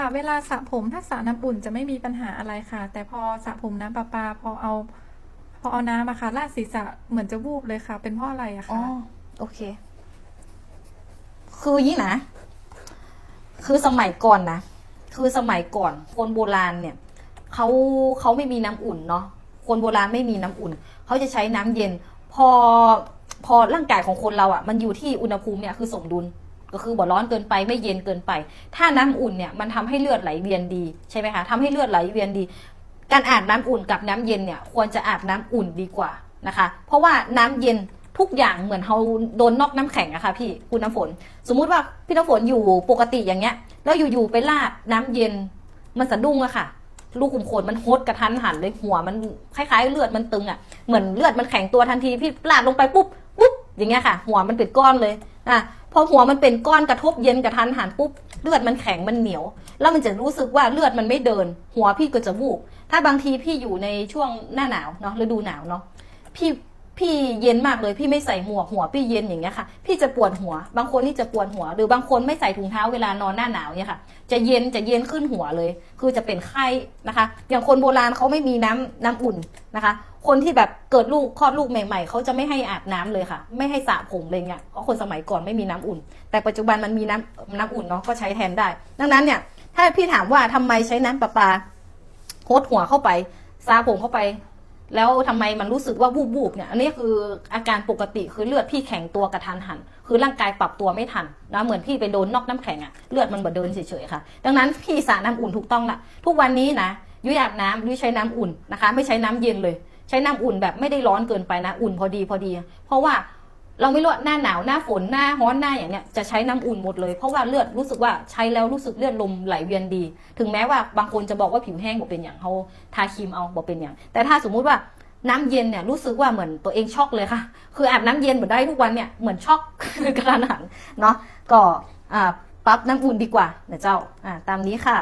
ค่ะเวลาสระผมถ้าสระน้ำอุ่นจะไม่มีปัญหาอะไรค่ะ แต่พอสระผมน้ำประปา พอเอาพอเอาน้ำอะค่ะราดศีรษะเหมือนจะวูบเลยค่ะ เป็นเพราะอะไรอะอ๋อ คะโอเค คืออย่างนี้นะ คือสมัยก่อนนะ คือสมัยก่อน คนโบราณเนี่ย เขาเขาไม่มีน้ำอุ่นเนาะ คนโบราณไม่มีน้ำอุ่น เขาจะใช้น้ำเย็น พอ พอร่างกายของคนเราอะ่ะ มันอยู่ที่อุณหภูมิเนี่ยคือสมดุล ก็คือบ่ร้อนเกินไปไม่เย็นเกินไป ถ้าน้ำอุ่นเนี่ยมันทำให้เลือดไหลเวียนดีใช่ไหมคะทำให้เลือดไหลเวียนดี การอาบน้ำอุ่นกับน้ำเย็นเนี่ยควรจะอาบน้ำอุ่นดีกว่านะคะ เพราะว่าน้ำเย็นทุกอย่างเหมือนเราโดนนอกน้ำแข็งอะค่ะพี่คุณน้ำฝน สมมุติว่าพี่น้ำฝนอยู่ปกติอย่างเงี้ย แล้วอยู่ๆไปลาดน้ำเย็นมันสะดุ้งอะค่ะ ลูกขุมขนมันโฮดกระทันหันเลยหัวมันคล้ายๆ เลือดมันตึงอะเหมือนเลือดมันแข็งตัวทันทีพี่ลาดลงไปปุ๊บปุ๊บอย่างเงี้ยค่ะ หัวมันเป็นก้อนเลยอะ พอหัวมันเป็นก้อนกระทบเย็นกระทันหันปุ๊บเลือดมันแข็งมันเหนียว แล้วมันจะรู้สึกว่าเลือดมันไม่เดิน หัวพี่ก็จะวูบถ้าบางทีพี่อยู่ในช่วงหน้าหนาวเนาะฤดูหนาวเนาะพี่ พี่เย็นมากเลยพี่ไม่ใส่หมวกหัวพี่เย็นอย่างเงี้ยค่ะ พี่จะปวดหัว บางคนนี่จะปวดหัว หรือบางคนไม่ใส่ถุงเท้าเวลานอนหน้าหนาวเนี่ยค่ะ จะเย็นจะเย็นขึ้นหัวเลย คือจะเป็นไข้นะคะ อย่างคนโบราณเขาไม่มีน้ำน้ำอุ่นนะคะ คนที่แบบเกิดลูกคลอดลูกใหม่ๆเขาจะไม่ให้อาบน้ำเลยค่ะ ไม่ให้สระผมเลยเนี่ยเพราะคนสมัยก่อนไม่มีน้ำอุ่น แต่ปัจจุบันมันมีน้ำน้ำอุ่นเนาะก็ใช้แทนได้ ดังนั้นเนี่ยถ้าพี่ถามว่าทำไมใช้น้ำประปาโคดหัวเข้าไปซาผมเข้าไป แล้วทำไมมันรู้สึกว่าวูบวูบๆเนี่ยอันนี้คืออาการปกติคือเลือดพี่แข็งตัวกระทันหัน คือร่างกายปรับตัวไม่ทันนะเหมือนพี่ไปโดนนอกน้ำแข็งอะเลือดมันบ่เดินเฉยๆค่ะ ดังนั้นพี่สรน้ำอุ่นถูกต้องละทุกวันนี้นะยุยอาบน้ำยุยใช้น้ำอุ่นนะคะ ไม่ใช้น้ำเย็นเลย ใช้น้ำอุ่นแบบไม่ได้ร้อนเกินไปนะ อุ่นพอดีพอดี เพราะว่า เราไม่รู้หน้าหนาวหน้าฝนหน้าร้อนหน้าอย่างเนี้ยจะใช้น้ำอุ่นหมดเลยเพราะว่าเลือดรู้สึกว่าใช้แล้วรู้สึกเลือดลมไหลเวียนดี ถึงแม้ว่าบางคนจะบอกว่าผิวแห้งบอกเป็นอย่างเขาทาครีมเอาบอกเป็นอย่าง แต่ถ้าสมมุติว่าน้ำเย็นเนี่ยรู้สึกว่าเหมือนตัวเองช็อกเลยค่ะ คืออาบน้ำเย็นเหมือนได้ทุกวันเนี่ยเหมือนช็อกกระทันหันเนาะก็อ่าปรับน้ำอุ่นดีกว่านะเจ้าอ่าตามนี้ค่ะ